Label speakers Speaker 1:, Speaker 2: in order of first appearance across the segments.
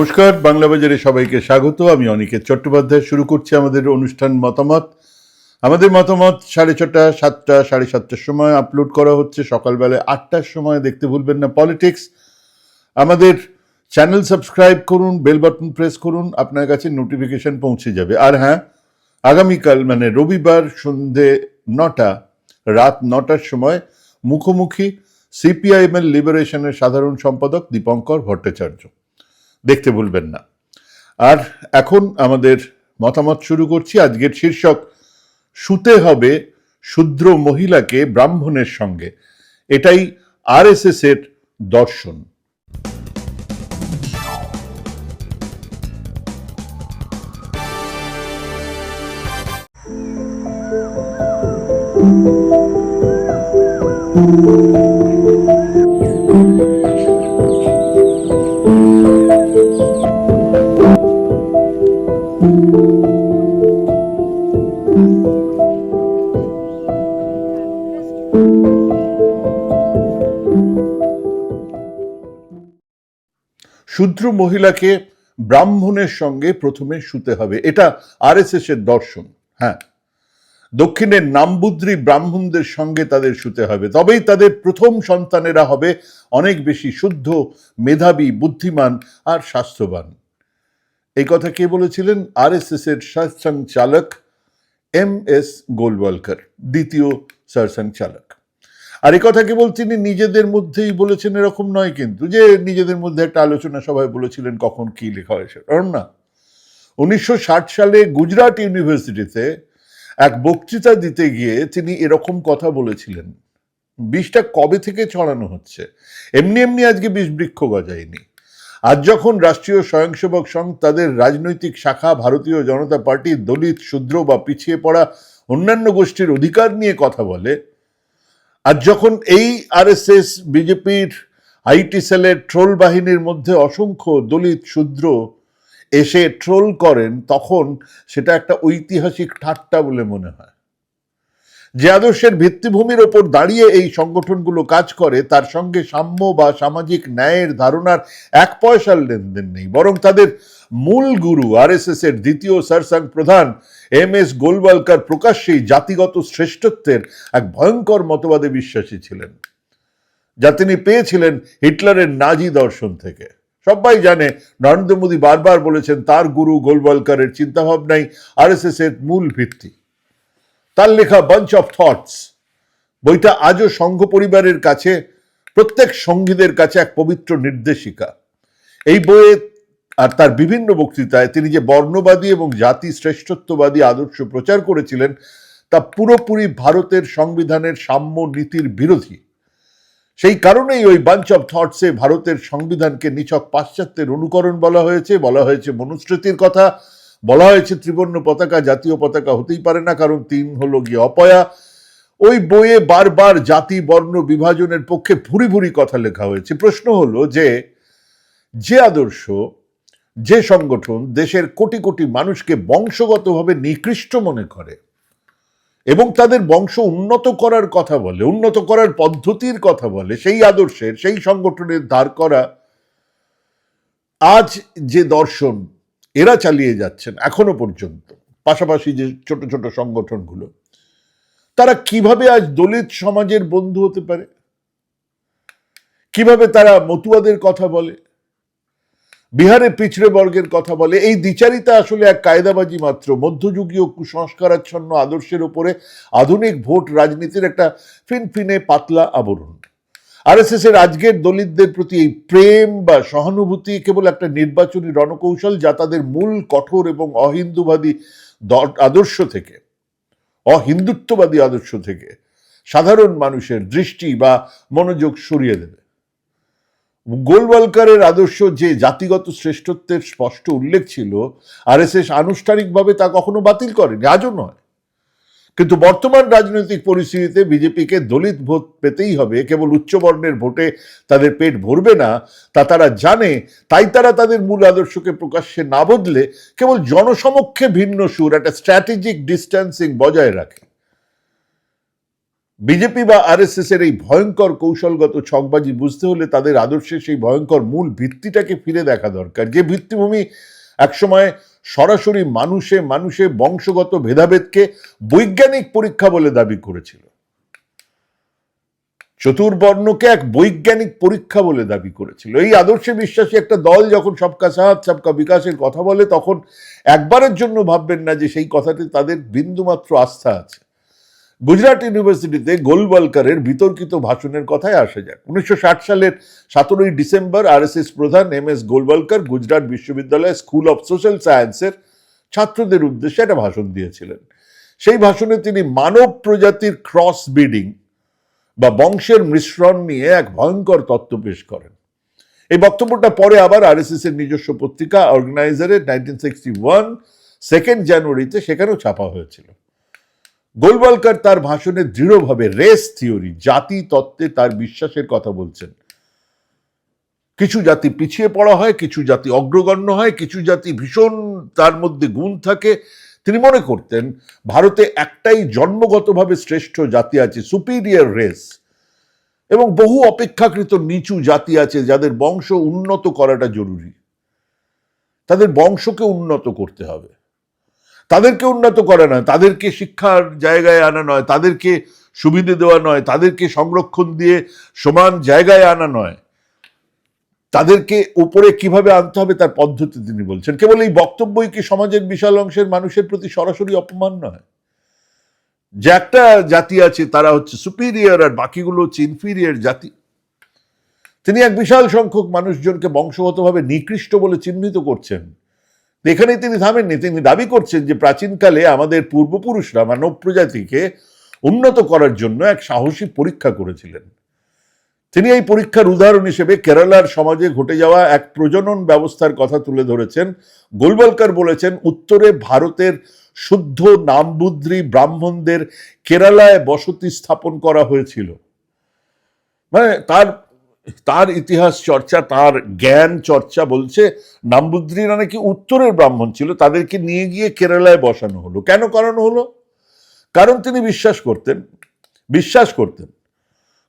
Speaker 1: নমস্কার, বাংলা বাজারে সবাইকে স্বাগত। আমি অনিকেত চট্টোপাধ্যায়। শুরু করছি আমাদের অনুষ্ঠান মতামত। আমাদের মতামত সাড়ে ছটা, সাতটা, সাড়ে সাতটার সময় আপলোড করা হচ্ছে। সকালবেলায় আটটার সময়, দেখতে ভুলবেন না পলিটিক্স আমাদের চ্যানেল সাবস্ক্রাইব করুন বেল বাটন প্রেস করুন, আপনার কাছে নোটিফিকেশন পৌঁছে যাবে। আর হ্যাঁ আগামীকাল মানে রবিবার সন্ধে নটা, রাত নটার সময় মুখোমুখি সিপিআইএমএল লিবারেশনের সাধারণ সম্পাদক দীপঙ্কর ভট্টাচার্য। দেখতে ভুলবেন না। আর এখন আমাদের মতামত শুরু করছি। আজকের শীর্ষক, শুতে হবে শূদ্র মহিলাকে ব্রাহ্মণের সঙ্গে। এটাই আরএসএস এর দর্শন। শূদ্র মহিলাকে ব্রাহ্মণের সঙ্গে প্রথমে শুতে হবে। এটা আরএসএস এর দর্শন হ্যাঁ। দক্ষিণের নামবুদ্রি ব্রাহ্মণদের সঙ্গে তাদের শুতে হবে। তবেই তাদের প্রথম সন্তানেরা হবে অনেক বেশি শুদ্ধ, মেধাবী, বুদ্ধিমান আর স্বাস্থ্যবান এই কথা কে বলেছিলেন? আরএসএস এর সারসং চালক এম এস গোলওয়ালকার, দ্বিতীয় সারসং চালক। আর এই কথা কেবল তিনি নিজেদের মধ্যেই বলেছেন, এরকম নয় কিন্তু যে নিজেদের মধ্যে একটা আলোচনা সভায় বলেছিলেন কখন কি লেখা হয়েছে। এরকম না, উনিশশো ষাট সালে গুজরাট ইউনিভার্সিটিতে এক বক্তৃতা দিতে গিয়ে তিনি এরকম কথা বলেছিলেন, বিষটা কবে থেকে ছড়ানো হচ্ছে? এমনি এমনি আজকে বিষ বৃক্ষ গজায়নি। আজ যখন রাষ্ট্রীয় স্বয়ংসেবক সংঘ তাদের রাজনৈতিক শাখা, ভারতীয় জনতা পার্টি, দলিত, শূদ্র বা পিছিয়ে পড়া অন্যান্য গোষ্ঠীর অধিকার নিয়ে কথা বলে আর যখন এই আরএসএস, বিজেপির আইটি সেলের ট্রোল বাহিনীর মধ্যে অসংখ্য দলিত শূদ্র এসে ট্রোল করেন, তখন সেটা একটা ঐতিহাসিক ঠাট্টা বলে মনে হয়। যে আদর্শের ভিত্তিভূমির ওপর দাঁড়িয়ে এই সংগঠনগুলো কাজ করে, তার সঙ্গে সাম্য বা সামাজিক ন্যায়ের ধারণার এক পয়সার লেনদেন নেই। বরং তাদের মূল গুরু আরএসএস এর দ্বিতীয় সারসাং প্রধান এম এস গোলওয়ালকার প্রকাশ্যেই জাতিগত শ্রেষ্ঠত্বের এক ভয়ঙ্কর মতবাদে বিশ্বাসী ছিলেন, যা তিনি পেয়েছিলেন হিটলারের নাজি দর্শন থেকে। সবাই জানে, নরেন্দ্র মোদী বারবার বলেছেন, তার গুরু গোলওয়ালকারের চিন্তাভাবনাই আরএসএস এর মূল ভিত্তি। তার লেখা বাঞ্চ অফ থটস বইটা আজও সংঘ পরিবারের কাছে, প্রত্যেক সঙ্গীদের কাছে এক পবিত্র নির্দেশিকা। এই বইয়ে আর তার বিভিন্ন বক্তৃতায় তিনি যে বর্ণবাদী এবং জাতি শ্রেষ্ঠত্ববাদী আদর্শ প্রচার করেছিলেন, তা পুরোপুরি ভারতের সংবিধানের সাম্য নীতির বিরোধী। সেই কারণেই ওই বাঞ্চ অফ থটসে ভারতের সংবিধানকে নিছক পাশ্চাত্যের অনুকরণ বলা হয়েছে বলা হয়েছে মনুস্মৃতির কথা বলা হয়েছে ত্রিবর্ণ পতাকা জাতীয় পতাকা হতেই পারে না, কারণ তিন হলো গিয়ে অপয়া। ওই বইয়ে বারবার জাতি, বর্ণ, বিভাজনের পক্ষে ভুরি ভুরি কথা লেখা হয়েছে। প্রশ্ন হলো যে যে আদর্শ, যে সংগঠন দেশের কোটি কোটি মানুষকে বংশগতভাবে নিকৃষ্ট মনে করে এবং তাদের বংশ উন্নত করার কথা বলে, উন্নত করার পদ্ধতির কথা বলে, সেই আদর্শের, সেই সংগঠনের ধার করা, আজ যে দর্শন এরা চালিয়ে যাচ্ছেন এখনও পর্যন্ত। পাশাপাশি যে ছোট ছোট সংগঠনগুলো, তারা কীভাবে আজ দলিত সমাজের বন্ধু হতে পারে? কীভাবে তারা মতুয়াদের কথা বলে? বিহারে পিছড়ে বর্গের কথা বলে? এই দ্বিচারিতা আসলে এক কায়দাবাজি মাত্র। মধ্যযুগীয় কুসংস্কারাচ্ছন্ন আদর্শের উপরে আধুনিক ভোট রাজনীতির একটা ফিনফিনে পাতলা আবরণ। আরএসএস এর আজকের দলিতদের প্রতি এই প্রেম বা সহানুভূতি কেবল একটা নির্বাচনী রণকৌশল যা তাদের মূল কঠোর এবং অহিন্দুবাদী আদর্শ থেকে, অহিন্দুত্ববাদী আদর্শ থেকে সাধারণ মানুষের দৃষ্টি বা মনোযোগ সরিয়ে দেবে। গোলওয়ালকারের আদর্শ যে জাতিগত শ্রেষ্ঠত্বের স্পষ্ট উল্লেখ ছিল, আরএসএস আনুষ্ঠানিকভাবে তা কখনো বাতিল করেনি, আজও নয়। কিন্তু বর্তমান রাজনৈতিক পরিস্থিতিতে বিজেপিকে দলিত ভোট পেতেই হবে। কেবল উচ্চবর্ণের ভোটে তাদের পেট ভরবে না, তা তারা জানে। তাই তারা তাদের মূল আদর্শকে প্রকাশ্যে না বদলে কেবল জনসমক্ষে ভিন্ন সুর, একটা স্ট্র্যাটেজিক ডিস্ট্যান্সিং বজায় রাখে। বিজেপি বা আরএসএস এর এই ভয়ঙ্কর কৌশলগত ছকবাজি বুঝতে হলে তাদের আদর্শের সেই ভয়ঙ্কর মূল ভিত্তিটাকে ফিরে দেখা দরকার। যে ভিত্তিভূমি একসময় সরাসরি মানুষে মানুষে বংশগত ভেদাভেদকে বৈজ্ঞানিক পরীক্ষা বলে দাবি করেছিল। চতুর্বর্ণকে এক বৈজ্ঞানিক পরীক্ষা বলে দাবি করেছিল। এই আদর্শে বিশ্বাসী একটা দল যখন সবকা সাহায্য সবকা বিকাশের কথা বলে, তখন একবারের জন্য ভাববেন না যে সেই কথাটি তাদের বিন্দুমাত্র আস্থা আছে। গুজরাট ইউনিভার্সিটিতে গোলওয়ালকারের বিতর্কিত ভাষণের কথায় আসা যাক। উনিশশো সালের সতেরোই ডিসেম্বর আরএসএস প্রধান এম এস গোলওয়ালকার গুজরাট বিশ্ববিদ্যালয় স্কুল অফ সোশ্যাল সায়েন্সের ছাত্রদের উদ্দেশ্যে একটা ভাষণ দিয়েছিলেন। সেই ভাষণে তিনি মানব প্রজাতির ক্রস ব্রিডিং বা বংশের মিশ্রণ নিয়ে এক ভয়ঙ্কর তত্ত্ব পেশ করেন। এই বক্তব্যটা পরে আবার আরএসএস এর নিজস্ব পত্রিকা অর্গানাইজারের নাইনটিন সিক্সটি ওয়ান, সেকেন্ড জানুয়ারিতে সেখানেও ছাপা হয়েছিল। গোলওয়ালকার তার ভাষণে দৃঢ়ভাবে রেস থিওরি, জাতি তত্ত্বে তার বিশ্বাসের কথা বলছেন। কিছু জাতি পিছিয়ে পড়া হয়, কিছু জাতি অগ্রগণ্য হয়, কিছু জাতি ভীষণ তার মধ্যে গুণ থাকে। তিনি মনে করতেন, ভারতে একটাই জন্মগতভাবে শ্রেষ্ঠ জাতি আছে সুপিরিয়র রেস এবং বহু অপেক্ষাকৃত নিচু জাতি আছে যাদের বংশ উন্নত করাটা জরুরি। তাদের বংশকে উন্নত করতে হবে। তাদেরকে উন্নত করা নয়, তাদেরকে শিক্ষার জায়গায় আনা নয়, তাদেরকে সুবিধে দেওয়া নয়, তাদেরকে সংরক্ষণ দিয়ে সমান জায়গায় আনা নয়। তাদেরকে উপরে কীভাবে আনতে হবে তার পদ্ধতি তিনি বলছেন। কেবল এই বক্তব্যই কি সমাজের বিশাল অংশের মানুষের প্রতি সরাসরি অপমান নয়? যে একটা জাতি আছে, তারা হচ্ছে সুপিরিয়র আর বাকিগুলো হচ্ছে ইনফিরিয়র জাতি। তিনি এক বিশাল সংখ্যক মানুষজনকে বংশগতভাবে নিকৃষ্ট বলে চিহ্নিত করছেন। এখানেই তিনি থামেননি। তিনি দাবি করছেন যে প্রাচীনকালে আমাদের পূর্বপুরুষরা মানব প্রজাতিকে উন্নত করার জন্য এক সাহসী পরীক্ষা করেছিলেন। তিনি এই পরীক্ষার উদাহরণ হিসেবে কেরালার সমাজে ঘটে যাওয়া এক প্রজনন ব্যবস্থার কথা তুলে ধরেছেন। গোলবলকার বলেছেন, উত্তরে ভারতের শুদ্ধ নামবুদ্রি ব্রাহ্মণদের কেরালায় বসতি স্থাপন করা হয়েছিল। মানে তার তার ইতিহাস চর্চা, তার জ্ঞান চর্চা বলছে নামবুদ্রিরা নাকি উত্তরের ব্রাহ্মণ ছিল, তাদেরকে নিয়ে গিয়ে কেরালায় বসানো হলো। কেন করানো হলো? কারণ তিনি বিশ্বাস করতেন বিশ্বাস করতেন।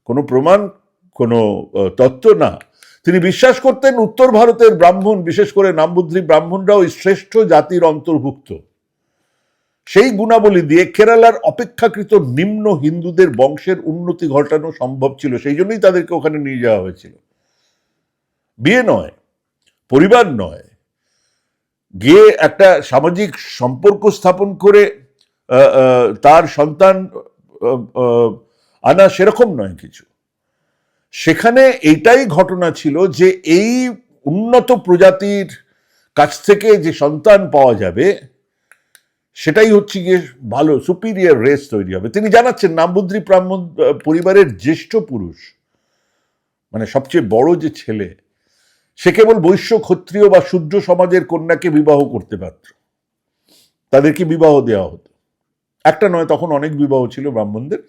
Speaker 1: কোনো প্রমাণ, কোনো তত্ত্ব না। তিনি বিশ্বাস করতেন উত্তর ভারতের ব্রাহ্মণ, বিশেষ করে নামবুদ্রি ব্রাহ্মণরাও শ্রেষ্ঠ জাতির অন্তর্ভুক্ত। সেই গুণাবলী দিয়ে কেরালার অপেক্ষাকৃত নিম্ন হিন্দুদের বংশের উন্নতি ঘটানো সম্ভব ছিল, সেই জন্যই তাদেরকে ওখানে নিয়ে যাওয়া হয়েছিল। বিয়ে নয়, পরিবার নয়, গিয়ে একটা সামাজিক সম্পর্ক স্থাপন করে তার সন্তান আনা সেরকম নয় কিছু। সেখানে এইটাই ঘটনা ছিল যে এই উন্নত প্রজাতির কাছ থেকে যে সন্তান পাওয়া যাবে সেটাই হচ্ছে গিয়ে ভালো সুপিরিয়র রেস তৈরি হবে। তিনি জানাচ্ছেন, নামবুদ্রি ব্রাহ্মণ পরিবারের জ্যেষ্ঠ পুরুষ মানে সবচেয়ে বড় যে ছেলে, সে কেবল বৈশ্য ক্ষত্রিয় বা শূদ্র সমাজের কন্যাকে বিবাহ করতে পারত। তাদেরকে বিবাহ দেওয়া হতো। একটা নয়, তখন অনেক বিবাহ ছিল ব্রাহ্মণদের।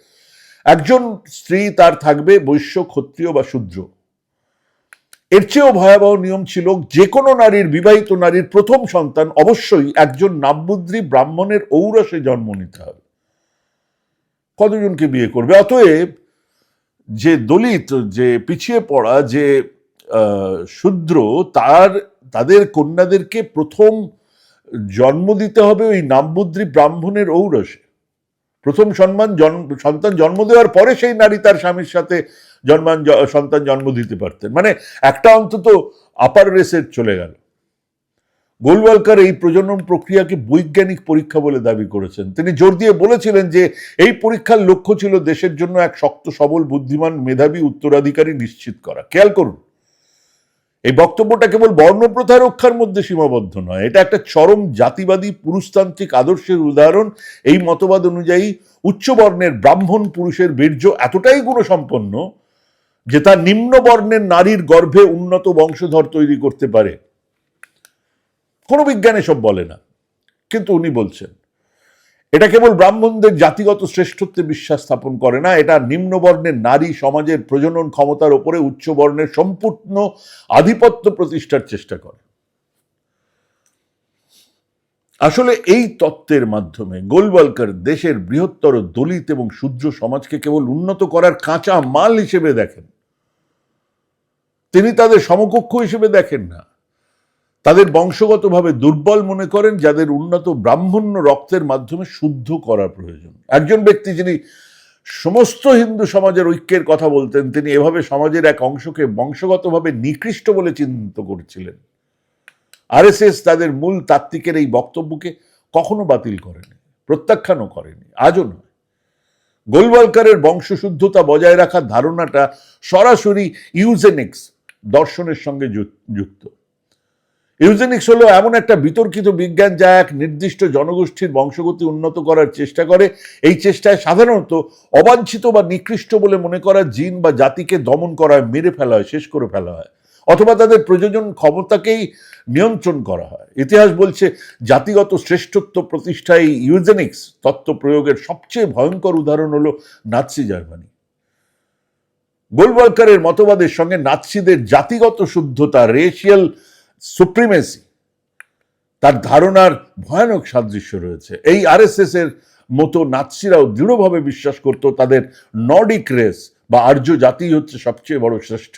Speaker 1: একজন স্ত্রী তার থাকবে বৈশ্য ক্ষত্রিয় বা শূদ্র এর চেয়েও ভয়াবহ নিয়ম ছিল যে কোনো নারীর, বিবাহিত নারীর প্রথম সন্তান অবশ্যই একজন নামবুদ্রি ব্রাহ্মণের ঔরসে জন্ম নিতে হবে। কতজনকে বিয়ে করবে? অতএব যে দলিত, যে পিছিয়ে পড়া, যে শূদ্র, তার, তাদের কন্যাদেরকে প্রথম জন্ম দিতে হবে ওই নামবুদ্রি ব্রাহ্মণের ঔরসে। প্রথম সম্মান জন্ম সন্তান জন্ম দেওয়ার পরে সেই নারী তার স্বামীর সাথে জন্মান সন্তান জন্ম দিতে পারতেন। মানে একটা অন্তত আপার রেসের চলে গেল। গোলওয়ালকার এই প্রজনন প্রক্রিয়াকে বৈজ্ঞানিক পরীক্ষা বলে দাবি করেছেন। তিনি জোর দিয়ে বলেছিলেন যে, এই পরীক্ষার লক্ষ্য ছিল দেশের জন্য এক শক্ত, সবল, বুদ্ধিমান মেধাবী উত্তরাধিকারী নিশ্চিত করা। খেয়াল করুন, এই বক্তব্যটা কেবল বর্ণপ্রথা রক্ষার মধ্যে সীমাবদ্ধ নয়। এটা একটা চরম জাতিবাদী, পুরুষতান্ত্রিক আদর্শের উদাহরণ। এই মতবাদ অনুযায়ী উচ্চবর্ণের ব্রাহ্মণ পুরুষের বীর্য এতটাই গুণসম্পন্ন যে তা নিম্ন বর্ণের নারীর গর্ভে উন্নত বংশধর তৈরি করতে পারে। কোনো বিজ্ঞান এসব বলে না, কিন্তু উনি বলছেন, এটা কেবল ব্রাহ্মণদের জাতিগত শ্রেষ্ঠত্বে বিশ্বাস স্থাপন করে না, এটা নিম্ন বর্ণের নারী সমাজের প্রজনন ক্ষমতার ওপরে উচ্চ বর্ণের সম্পূর্ণ আধিপত্য প্রতিষ্ঠার চেষ্টা করে। আসলে এই তত্ত্বের মাধ্যমে গোলবালকার দেশের বৃহত্তর দলিত এবং শূদ্র সমাজকে কেবল উন্নত করার কাঁচা মাল হিসেবে দেখেন। তিনি তাদের সমকক্ষ হিসেবে দেখেন না। তাদের বংশগতভাবে দুর্বল মনে করেন, যাদের উন্নত ব্রাহ্মণ্য রক্তের মাধ্যমে শুদ্ধ করা প্রয়োজন। একজন ব্যক্তি যিনি সমস্ত হিন্দু সমাজের ঐক্যের কথা বলতেন, তিনি এভাবে সমাজের এক অংশকে বংশগতভাবে নিকৃষ্ট বলে চিহ্নিত করেছিলেন। আরএসএস তাদের মূল তাত্ত্বিকের এই বক্তব্যকে কখনো বাতিল করেনি, প্রত্যাখ্যানও করেনি, আজও নয়। গোলওয়ালকারের বংশশুদ্ধতা বজায় রাখার ধারণাটা সরাসরি ইউজেনিক্স দর্শনের সঙ্গে যুক্ত। ইউজেনিক্স হলো এমন একটা বিতর্কিত বিজ্ঞান যা এক নির্দিষ্ট জনগোষ্ঠীর বংশগতি উন্নত করার চেষ্টা করে। এই চেষ্টায় সাধারণত অবাঞ্ছিত বা নিকৃষ্ট বলে মনে করা জিন বা জাতিকে দমন করা হয় মেরে ফেলা হয়, শেষ করে ফেলা হয়, অথবা তাদের প্রযোজন ক্ষমতাকেই নিয়ন্ত্রণ করা হয়। ইতিহাস বলছে, জাতিগত শ্রেষ্ঠত্ব প্রতিষ্ঠায় ইউজেনিক্স তত্ত্ব প্রয়োগের সবচেয়ে ভয়ঙ্কর উদাহরণ হলো নাৎসি জার্মানি। গোলওয়ালকারের মতবাদের সঙ্গে নাৎসিদের জাতিগত শুদ্ধতা রেশিয়াল সুপ্রিমেসি তার ধারণার ভয়ানক সাদৃশ্য রয়েছে। এই আরএসএস এর মতো নাৎসিরাও দৃঢ়ভাবে বিশ্বাস করত তাদের নর্ডিক রেস বা আর্য জাতি হচ্ছে সবচেয়ে বড় শ্রেষ্ঠ।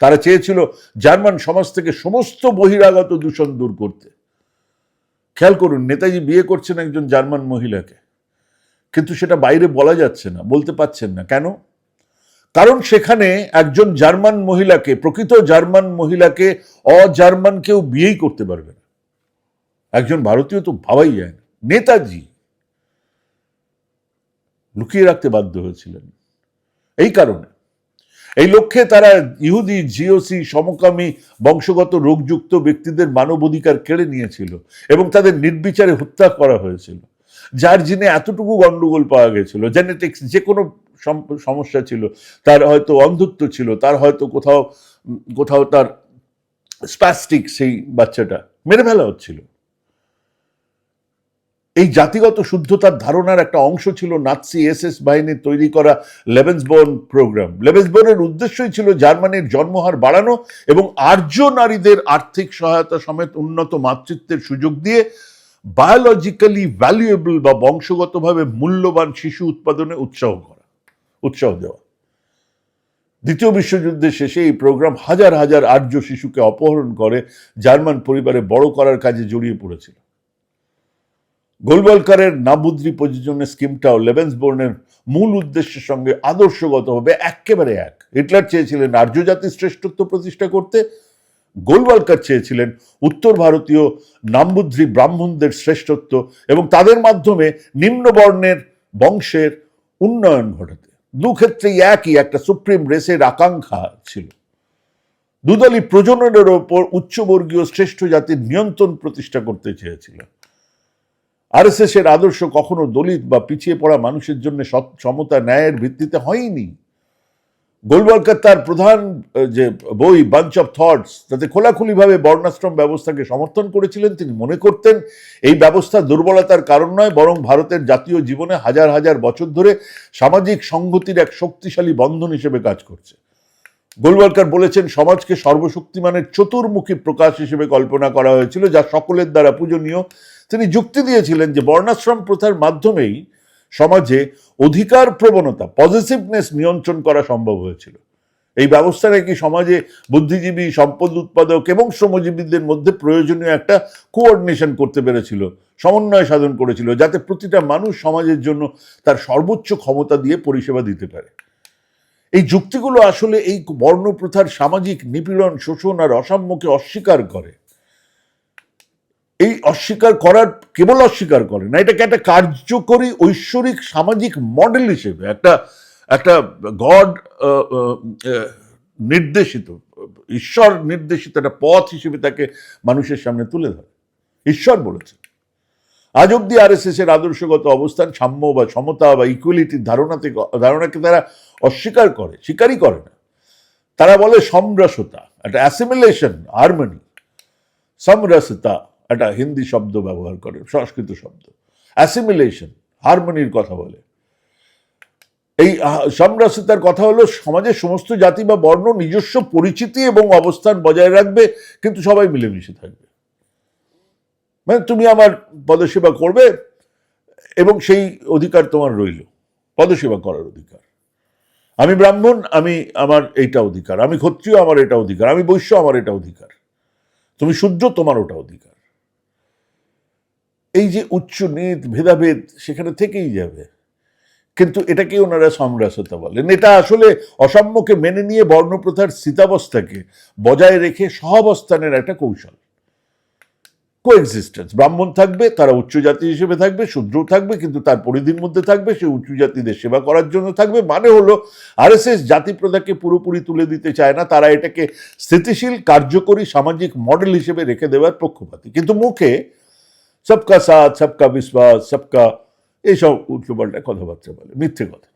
Speaker 1: তারা চেয়েছিল জার্মান সমাজ থেকে সমস্ত বহিরাগত দূষণ দূর করতে। খেয়াল করুন, নেতাজি বিয়ে করছেন একজন জার্মান মহিলাকে। কিন্তু সেটা বাইরে বলা যাচ্ছে না, বলতে পাচ্ছেন না। কেন? কারণ সেখানে একজন জার্মান মহিলাকে, প্রকৃত জার্মান মহিলাকে, অজার্মান কেউ বিয়েই করতে পারবে না। একজন ভারতীয় তো ভাবাই যায় না। নেতাজি লুকিয়ে রাখতে বাধ্য হয়েছিলেন। এই কারণে। এই লক্ষ্যে তারা ইহুদি, জিওসি, সমকামী, বংশগত রোগযুক্ত ব্যক্তিদের মানবাধিকার কেড়ে নিয়েছিল এবং তাদের নির্বিচারে হত্যা করা হয়েছিল। যার জিনে এতটুকু গন্ডগোল পাওয়া গেছিল জেনেটিক্স যে কোনো সমস্যা ছিল, তার হয়তো অন্ধত্ব ছিল, তার হয়তো কোথাও কোথাও তার স্প্যাস্টিক সেই বাচ্চাটা মেরে ফেলা হচ্ছিল। এই জাতিগত শুদ্ধতার ধারণার একটা অংশ ছিল নাৎসি এস এস বাহিনীর তৈরি করা লেভেন্সবোর্ন প্রোগ্রাম। লেভেন্সবোর্নের উদ্দেশ্যই ছিল জার্মানির জন্মহার বাড়ানো এবং আর্য নারীদের আর্থিক সহায়তা সমেত উন্নত মাতৃত্বের সুযোগ দিয়ে বায়োলজিক্যালি ভ্যালুয়েবল বা বংশগতভাবে মূল্যবান শিশু উৎপাদনে উৎসাহ করা, উৎসাহ দেওয়া। দ্বিতীয় বিশ্বযুদ্ধের শেষে এই প্রোগ্রাম হাজার হাজার আর্য শিশুকে অপহরণ করে জার্মান পরিবারে বড় করার কাজে জড়িয়ে পড়েছিল। গোলওয়ালকারের নাবুদ্রি প্রযোজনের স্কিমটাও লেভেন্সবোর্নের মূল উদ্দেশ্যের সঙ্গে আদর্শগতভাবে একেবারে এক। হিটলার চেয়েছিলেন আর্য জাতির শ্রেষ্ঠত্ব প্রতিষ্ঠা করতে গোলওয়ালকার চেয়েছিলেন উত্তর ভারতীয় নামবুদ্রি ব্রাহ্মণদের শ্রেষ্ঠত্ব এবং তাদের মাধ্যমে নিম্নবর্ণের বংশের উন্নয়ন ঘটাতে। দু ক্ষেত্রেই একই একটা সুপ্রিম রেসের আকাঙ্ক্ষা ছিল। দুদলই প্রজননের ওপর উচ্চবর্গীয় শ্রেষ্ঠ জাতির নিয়ন্ত্রণ প্রতিষ্ঠা করতে চেয়েছিল। এর আদর্শ কখনো দলিত বা পিছিয়ে পড়া মানুষের জন্য সমতা ন্যায়ের ভিত্তিতে হয়নি। গোলওয়ালকার তার প্রধান যে বই বাঞ্চ অফ থটস তাতে খোলাখুলিভাবে বর্ণাশ্রম ব্যবস্থাকে সমর্থন করেছিলেন, তিনি মনে করতেন এই ব্যবস্থা দুর্বলতার কারণ নয়, বরং ভারতের জাতীয় জীবনে হাজার হাজার বছর ধরে সামাজিক সংহতির এক শক্তিশালী বন্ধন হিসেবে কাজ করছে। গোলওয়ালকার বলেছেন, সমাজকে সর্বশক্তিমানের চতুর্মুখী প্রকাশ হিসেবে কল্পনা করা হয়েছিল, যা সকলের দ্বারা পূজনীয়। তিনি যুক্তি দিয়েছিলেন যে বর্ণাশ্রম প্রথার মাধ্যমেই সমাজে অধিকার প্রবণতা পজিটিভনেস নিয়ন্ত্রণ করা সম্ভব হয়েছিল। এই ব্যবস্থা নাকি সমাজে বুদ্ধিজীবী, সম্পদ উৎপাদক এবং শ্রমজীবীদের মধ্যে প্রয়োজনীয় একটা কোঅর্ডিনেশন করতে পেরেছিল, সমন্বয় সাধন করেছিল, যাতে প্রতিটা মানুষ সমাজের জন্য তার সর্বোচ্চ ক্ষমতা দিয়ে পরিষেবা দিতে পারে। এই যুক্তিগুলো আসলে এই বর্ণপ্রথার সামাজিক নিপীড়ন, শোষণ আর অসাম্যকে অস্বীকার করে। এই অস্বীকার করার, কেবল অস্বীকার করে না, এটাকে একটা কার্যকরী ঐশ্বরিক সামাজিক মডেল হিসেবে একটা একটা গড নির্দেশিত, ঈশ্বর নির্দেশিত একটা পথ হিসেবে তাকে মানুষের সামনে তুলে ধরে। ঈশ্বর বলেছে আজ অব্দি এর আদর্শগত অবস্থান, সাম্য বা সমতা বা ইকুয়ালিটির ধারণাতে ধারণাকে তারা অস্বীকার করে, স্বীকারই করে না। তারা বলে সমরসতা, একটা অ্যাসিমিলেশন হারমোনি সমরসতা একটা হিন্দি শব্দ ব্যবহার করে, সংস্কৃত শব্দ। অ্যাসিমিলেশন হারমোনির কথা বলে। এই সমরসতার কথা হলো সমাজের সমস্ত জাতি বা বর্ণ নিজস্ব পরিচিতি এবং অবস্থান বজায় রাখবে, কিন্তু সবাই মিলেমিশে থাকবে। মানে তুমি আমার পদসেবা করবে এবং সেই অধিকার তোমার রইল। পদসেবা করার অধিকার। আমি ব্রাহ্মণ, আমি আমার এইটা অধিকার। আমি ক্ষত্রিয়, আমার এটা অধিকার। আমি বৈশ্য, আমার এটা অধিকার। তুমি শূদ্র তোমার ওটা অধিকার। এই যে উচ্চ নীত ভেদাভেদ সেখানে থেকেই যাবে। কিন্তু এটাকে ওনারা সমরাসতা বলেন। এটা আসলে অসাম্যকে মেনে নিয়ে বর্ণপ্রথার স্থিতাবস্থাকে বজায় রেখে সহাবস্থানের একটা কৌশল। কোএক্সিস্টেন্স ব্রাহ্মণ থাকবে, তারা উচ্চ জাতি হিসেবে থাকবে শূদ্র থাকবে, কিন্তু তার পরিধির মধ্যে থাকবে, সে উচ্চ জাতিদের সেবা করার জন্য থাকবে। মানে হলো আরএসএস জাতি প্রথাকে পুরোপুরি তুলে দিতে চায় না, তারা এটাকে স্থিতিশীল, কার্যকরী, সামাজিক মডেল হিসেবে রেখে দেওয়ার পক্ষপাতী। কিন্তু মুখে সবকা সাথ সবকা বিশ্বাস সবকা এইসব উল্টোপাল্টা কথাবার্তা বলে, মিথ্যে কথা।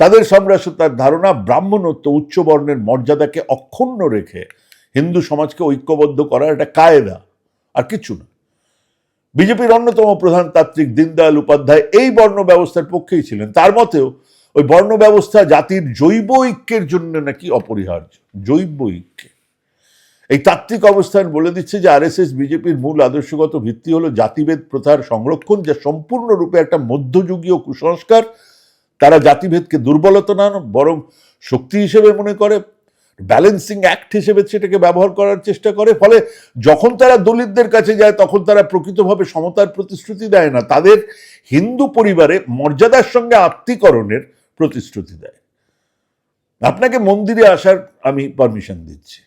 Speaker 1: তাদের সম্রাসতার ধারণা ব্রাহ্মণত্ব, উচ্চ বর্ণের মর্যাদাকে অক্ষুণ্ণ রেখে হিন্দু সমাজকে ঐক্যবদ্ধ করার একটা কায়দা, আর কিছু না। বিজেপির অন্যতম প্রধান তাত্ত্বিক দীনদয়াল উপাধ্যায় এই বর্ণ ব্যবস্থার পক্ষেই ছিলেন। তার মতেও ওই বর্ণ ব্যবস্থা জাতির জৈব ঐক্যের জন্য নাকি অপরিহার্য। জৈব ঐক্যে। এই তাত্ত্বিক অবস্থান বলে দিচ্ছে যে আরএসএস, বিজেপির মূল আদর্শগত ভিত্তি হলো জাতিভেদ প্রথার সংরক্ষণ, যা সম্পূর্ণরূপে একটা মধ্যযুগীয় কুসংস্কার। তারা জাতিভেদকে দুর্বলতা না বরং শক্তি হিসেবে মনে করে, ব্যালেন্সিং অ্যাক্ট হিসেবে সেটাকে ব্যবহার করার চেষ্টা করে। ফলে যখন তারা দলিতদের কাছে যায়, তখন তারা প্রকৃতভাবে সমতার প্রতিশ্রুতি দেয় না। তাদের হিন্দু পরিবারে মর্যাদার সঙ্গে আত্মীকরণের প্রতিশ্রুতি দেয়। আপনাকে মন্দিরে আসার আমি পারমিশন দিচ্ছি।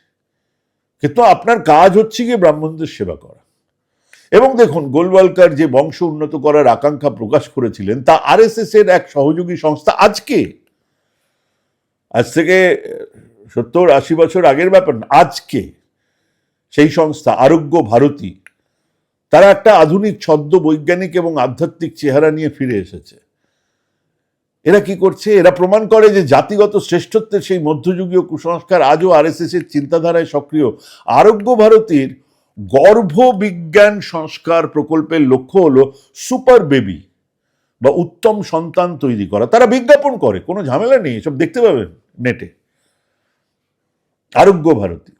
Speaker 1: কিন্তু আপনার কাজ হচ্ছে গিয়ে ব্রাহ্মণদের সেবা করা। এবং দেখুন, গোলওয়ালকার যে বংশ উন্নত করার আকাঙ্ক্ষা প্রকাশ করেছিলেন, তা আরএসএস এর এক সহযোগী সংস্থা আজকে। আজ থেকে সত্তর আশি বছর আগের ব্যাপার আজকে সেই সংস্থা, আরোগ্য ভারতী, তারা একটা আধুনিক ছদ্ম বৈজ্ঞানিক এবং আধ্যাত্মিক চেহারা নিয়ে ফিরে এসেছে। এরা কি করছে? এরা প্রমাণ করে যে জাতিগত শ্রেষ্ঠত্বের সেই মধ্যযুগীয় কুসংস্কার আজও আরএসএস এর চিন্তাধারায় সক্রিয়। আরোগ্য ভারতীর গর্ভ বিজ্ঞান সংস্কার প্রকল্পের লক্ষ্য হলো সুপার বেবি বা উত্তম সন্তান তৈরি করা। তারা বিজ্ঞাপন করে, কোনো ঝামেলা নেই সব দেখতে পাবেন নেটে। আরোগ্য ভারতী,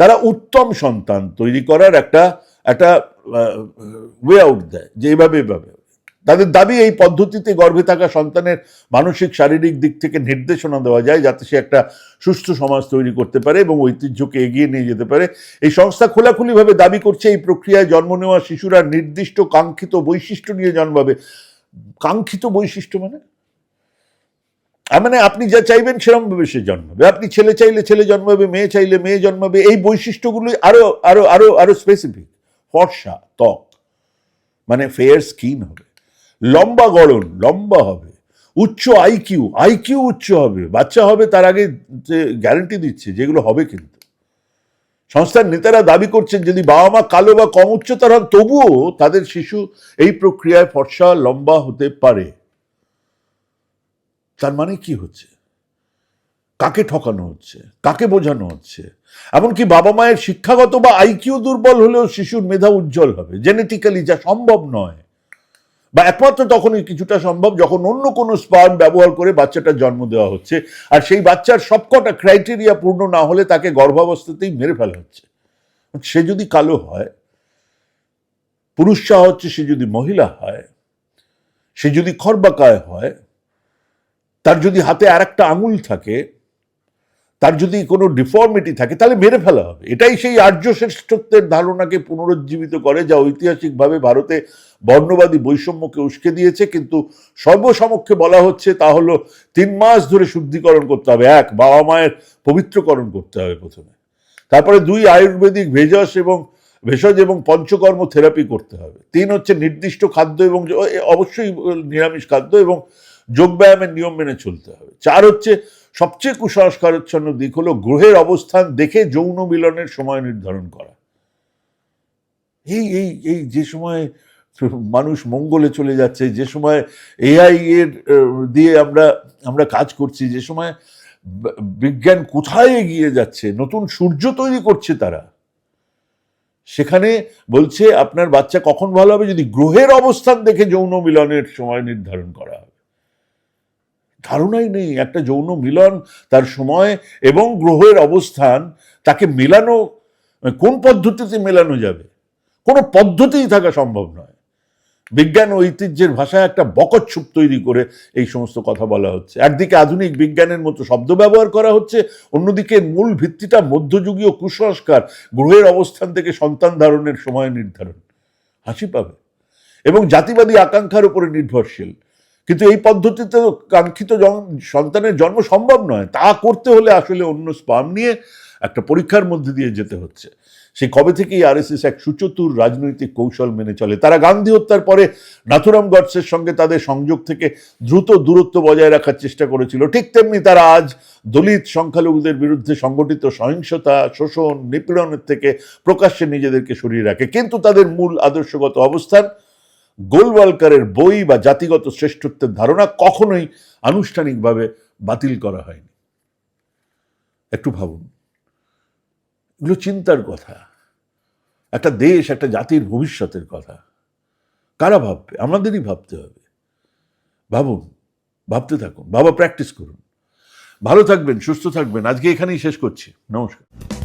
Speaker 1: তারা উত্তম সন্তান তৈরি করার একটা একটা ওয়ে আউট দেয়, যে এইভাবে এইভাবে তাদের দাবি এই পদ্ধতিতে গর্ভে থাকা সন্তানের মানসিক, শারীরিক দিক থেকে নির্দেশনা দেওয়া যায় যাতে সে একটা সুস্থ সমাজ তৈরি করতে পারে এবং ঐতিহ্যকে এগিয়ে নিয়ে যেতে পারে। এই সংস্থা খোলাখুলিভাবে দাবি করছে, এই প্রক্রিয়ায় জন্ম নেওয়া শিশুরা নির্দিষ্ট কাঙ্ক্ষিত বৈশিষ্ট্য নিয়ে জন্মাবে। কাঙ্ক্ষিত বৈশিষ্ট্য মানে? মানে আপনি যা চাইবেন সেরকম ভাবে সে জন্মাবে। আপনি ছেলে চাইলে ছেলে জন্মাবে, মেয়ে চাইলে মেয়ে জন্মাবে, এই বৈশিষ্ট্যগুলি আরও আরও আরও আরও স্পেসিফিক ফর্সা, ত্বক। মানে ফেয়ার স্কিন হবে। লম্বা গড়ন, লম্বা হবে। উচ্চ আইকিউ আইকিউ উচ্চ হবে। বাচ্চা হবে তার আগে যে গ্যারান্টি দিচ্ছে যেগুলো হবে কিন্তু। সংস্থার নেতারা দাবি করছেন যদি বাবা মা কালো বা কম উচ্চতার হন, তবুও তাদের শিশু এই প্রক্রিয়ায় ফর্সা, লম্বা হতে পারে। তার মানে কি হচ্ছে? কাকে ঠকানো হচ্ছে? কাকে বোঝানো হচ্ছে? এমনকি বাবা মায়ের শিক্ষাগত বা আইকিউ দুর্বল হলেও শিশুর মেধা উজ্জ্বল হবে। জেনেটিক্যালি যা সম্ভব নয়। বা একমাত্র তখনই কিছুটা সম্ভব যখন অন্য কোনো স্পার্ম ব্যবহার করে বাচ্চাটার জন্ম দেওয়া হচ্ছে। আর সেই বাচ্চার সবকটা ক্রাইটেরিয়া পূর্ণ না হলে তাকে গর্ভাবস্থাতেই মেরে ফেলা হচ্ছে। সে যদি কালো হয়, পুরুষ চাওয়া হচ্ছে সে যদি মহিলা হয়, সে যদি খরবাকায় হয়, তার যদি হাতে আর একটা আঙুল থাকে তার যদি কোনো ডিফর্মিটি থাকে, তাহলে মেরে ফেলা হবে। এটাই সেই আর্য শ্রেষ্ঠত্বের ধারণাকে পুনরুজ্জীবিত করে, যা ঐতিহাসিকভাবে ভারতে বর্ণবাদী বৈষম্যকে উস্কে দিয়েছে। কিন্তু সর্বসমক্ষে বলা হচ্ছে, তা হলো তিন মাস ধরে শুদ্ধিকরণ করতে হবে। এক, বাবা মায়ের পবিত্রকরণ করতে হবে প্রথমে। তারপরে দুই, আয়ুর্বেদিক ভেষজ এবং ভেষজ এবং পঞ্চকর্ম থেরাপি করতে হবে। তিন হচ্ছে নির্দিষ্ট খাদ্য এবং অবশ্যই নিরামিষ খাদ্য এবং যোগব্যায়ামের নিয়ম মেনে চলতে হবে। চার হচ্ছে সবচেয়ে কুসংস্কারচ্ছন্ন দিক হলো গ্রহের অবস্থান দেখে যৌন মিলনের সময় নির্ধারণ করা। এই এই এই যে সময় মানুষ মঙ্গলে চলে যাচ্ছে, যে সময় এআই এর দিয়ে আমরা আমরা কাজ করছি, যে সময় বিজ্ঞান কোথায় এগিয়ে যাচ্ছে, নতুন সূর্য তৈরি করছে তারা। সেখানে বলছে, আপনার বাচ্চা কখন ভালো হবে? যদি গ্রহের অবস্থান দেখে যৌন মিলনের সময় নির্ধারণ করা ধারণাই নেই, একটা যৌন মিলন তার সময় এবং গ্রহের অবস্থান, তাকে মেলানো, কোন পদ্ধতিতে মেলানো যাবে? কোনো পদ্ধতিই থাকা সম্ভব নয়। বিজ্ঞান ঐতিহ্যের ভাষায় একটা বকচ্ছুপ তৈরি করে এই সমস্ত কথা বলা হচ্ছে। একদিকে আধুনিক বিজ্ঞানের মতো শব্দ ব্যবহার করা হচ্ছে, অন্যদিকে মূল ভিত্তিটা মধ্যযুগীয় কুসংস্কার, গ্রহের অবস্থান থেকে সন্তান ধারণের সময় নির্ধারণ। হাসি পাবে। এবং জাতিবাদী আকাঙ্ক্ষার উপরে নির্ভরশীল। কিন্তু এই পদ্ধতিতে কাঙ্ক্ষিত সন্তানের জন্ম সম্ভব নয়। তা করতে হলে আসলে অন্য স্পাম নিয়ে একটা পরীক্ষার মধ্যে দিয়ে যেতে হচ্ছে। সেই কবে থেকেই আরএসএস এক সুচতুর রাজনৈতিক কৌশল মেনে চলে। তারা গান্ধী হত্যার পরে নাথুরাম গডসের সঙ্গে তাদের সংযোগ থেকে দ্রুত দূরত্ব বজায় রাখার চেষ্টা করেছিল। ঠিক তেমনি তারা আজ দলিত সংখ্যালঘুদের বিরুদ্ধে সংগঠিত সহিংসতা, শোষণ, নিপীড়নের থেকে প্রকাশ্যে নিজেদেরকে সরিয়ে রাখে। কিন্তু তাদের মূল আদর্শগত অবস্থান গোলওয়ালকারের বই বা জাতিগত শ্রেষ্ঠত্বের ধারণা কখনোই আনুষ্ঠানিকভাবে বাতিল করা হয়নি। একটু ভাবুন, এগুলো চিন্তার কথা। একটা দেশ, একটা জাতির ভবিষ্যতের কথা। কারা ভাববে? আমাদেরই ভাবতে হবে। ভাবুন, ভাবতে থাকুন বাবা প্র্যাকটিস করুন। ভালো থাকবেন, সুস্থ থাকবেন। আজকে এখানেই শেষ করছি। নমস্কার।